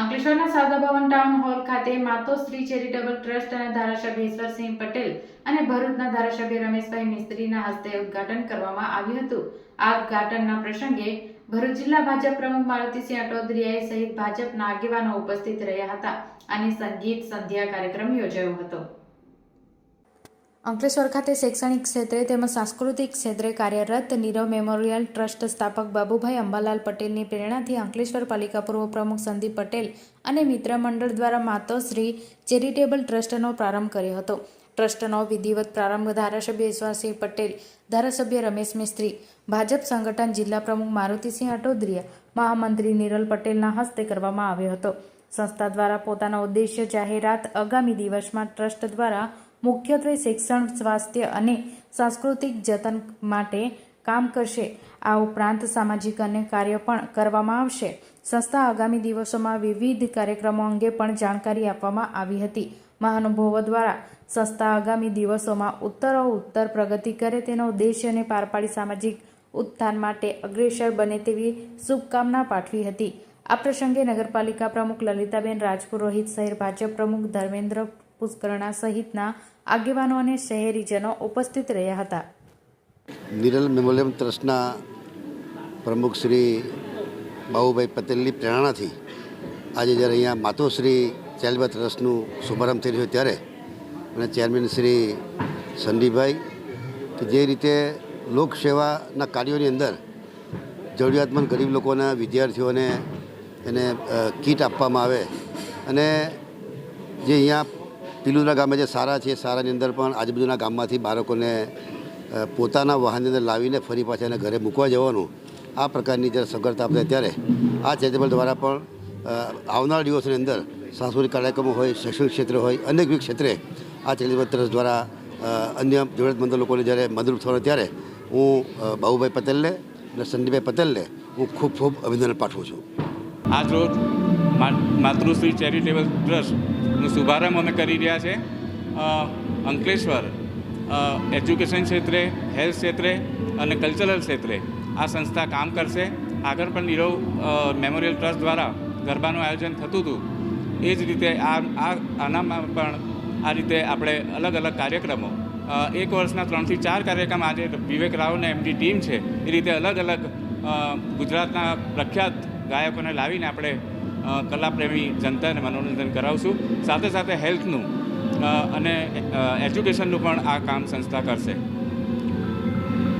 અંકલેશ્વરના સાદા ભવન town hall ખાતે માતોશ્રી ચેરિટેબલ ટ્રસ્ટ અને ધારાસભ્ય ઈશ્વરસિંહ પટેલ અને ભરૂચના ધારાસભ્ય રમેશભાઈ મિસ્ત્રીના હસ્તે ઉદ્ઘાટન કરવામાં આવ્યું હતું. આ ઉદ્ઘાટનના પ્રસંગે ભરૂચ જિલ્લા ભાજપ પ્રમુખ મારુતિસિંહ અટોદરિયાએ સહિત ભાજપના આગેવાનો ઉપસ્થિત રહ્યા હતા અને સંગીત સંધ્યા કાર્યક્રમ યોજાયો હતો. અંકલેશ્વર ખાતે શૈક્ષણિક ક્ષેત્રે તેમજ સાંસ્કૃતિક ક્ષેત્રે કાર્યરત નીરવ મેમોરિયલ ટ્રસ્ટ સ્થાપક બાબુભાઈ અંબાલાલ પટેલની પ્રેરણાથી અંકલેશ્વર પાલિકા પૂર્વ પ્રમુખ સંદીપ પટેલ અને મિત્ર મંડળ દ્વારા માતોશ્રી ચેરિટેબલ ટ્રસ્ટનો પ્રારંભ કર્યો હતો. ટ્રસ્ટનો વિધિવત પ્રારંભ ધારાસભ્ય ઈશ્વરસિંહ પટેલ, ધારાસભ્ય રમેશ મિસ્ત્રી, ભાજપ સંગઠન જિલ્લા પ્રમુખ મારુતિસિંહ અટોદરિયા મહામંત્રી નિરલ પટેલના હસ્તે કરવામાં આવ્યો હતો. સંસ્થા દ્વારા પોતાના ઉદ્દેશ્ય જાહેરાત આગામી દિવસમાં ટ્રસ્ટ દ્વારા મુખ્યત્વે શિક્ષણ, સ્વાસ્થ્ય અને સાંસ્કૃતિક જતન માટે કામ કરશે. આ ઉપરાંત સામાજિક અને કાર્ય પણ કરવામાં આવશે. સંસ્થા આગામી દિવસોમાં વિવિધ કાર્યક્રમો અંગે પણ જાણકારી આપવામાં આવી હતી. મહાનુભાવો દ્વારા સંસ્થા આગામી દિવસોમાં ઉત્તરો ઉત્તર પ્રગતિ કરે તેનો ઉદ્દેશ્યને પાર પાડી સામાજિક ઉત્થાન માટે અગ્રેસર બને તેવી શુભકામના પાઠવી હતી. આ પ્રસંગે નગરપાલિકા પ્રમુખ લલિતાબેન રાજપુરોહિત, શહેર ભાજપ પ્રમુખ ધર્મેન્દ્ર પુષ્કરણા સહિતના આગેવાનો અને શહેરીજનો ઉપસ્થિત રહ્યા હતા. નિરલ મેમોરિયમ ટ્રસ્ટના પ્રમુખ શ્રી બાબુભાઈ પટેલની પ્રેરણાથી આજે જ્યારે અહીંયા માતોશ્રી ચેરિટેબલ ટ્રસ્ટનું શુભારંભ થઈ રહ્યો ત્યારે અને ચેરમેન શ્રી સંદીપભાઈ કે જે રીતે લોકસેવાના કાર્યોની અંદર જરૂરિયાતમંદ ગરીબ લોકોના વિદ્યાર્થીઓને એને કીટ આપવામાં આવે અને જે અહીંયા પિલુદરા ગામે જે સારા છે, સારાની અંદર પણ આજુબાજુના ગામમાંથી બાળકોને પોતાના વાહનની અંદર લાવીને ફરી પાછા એને ઘરે મૂકવા જવાનું. આ પ્રકારની જ્યારે સગવડતા આપે ત્યારે આ ચેરિટેબલ દ્વારા પણ આવનાર દિવસોની અંદર સાંસ્કૃતિક કાર્યક્રમો હોય, શૈક્ષણિક ક્ષેત્ર હોય, અનેક ક્ષેત્રે આ ચેરિટેબલ ટ્રસ્ટ દ્વારા અન્ય જરૂરતમંદ લોકોને જ્યારે મદદરૂપ થવાનું ત્યારે હું બાબુભાઈ પટેલને અને સંદીપભાઈ પટેલને હું ખૂબ ખૂબ અભિનંદન પાઠવું છું. આજ રોજ માતૃશ્રી ચેરિટેબલ ટ્રસ્ટનો શુભારંભ અમે કરી રહ્યા છે. અંકલેશ્વર એજ્યુકેશન ક્ષેત્રે, હેલ્થ ક્ષેત્રે અને કલ્ચરલ ક્ષેત્રે આ સંસ્થા કામ કરશે. આગળ પણ નીરવ મેમોરિયલ ટ્રસ્ટ દ્વારા ગરબાનું આયોજન થતું હતું. એ જ રીતે આ આનામાં પણ આ રીતે આપણે અલગ અલગ કાર્યક્રમો એક વર્ષના ત્રણથી ચાર કાર્યક્રમ આજે વિવેક રાવને એમની ટીમ છે. એ રીતે અલગ અલગ ગુજરાતના પ્રખ્યાત ગાયકોને લાવીને આપણે કલાપ્રેમી જનતાને મનોરંજન કરાવશું. સાથે સાથે હેલ્થનું અને એજ્યુકેશનનું પણ આ કામ સંસ્થા કરશે.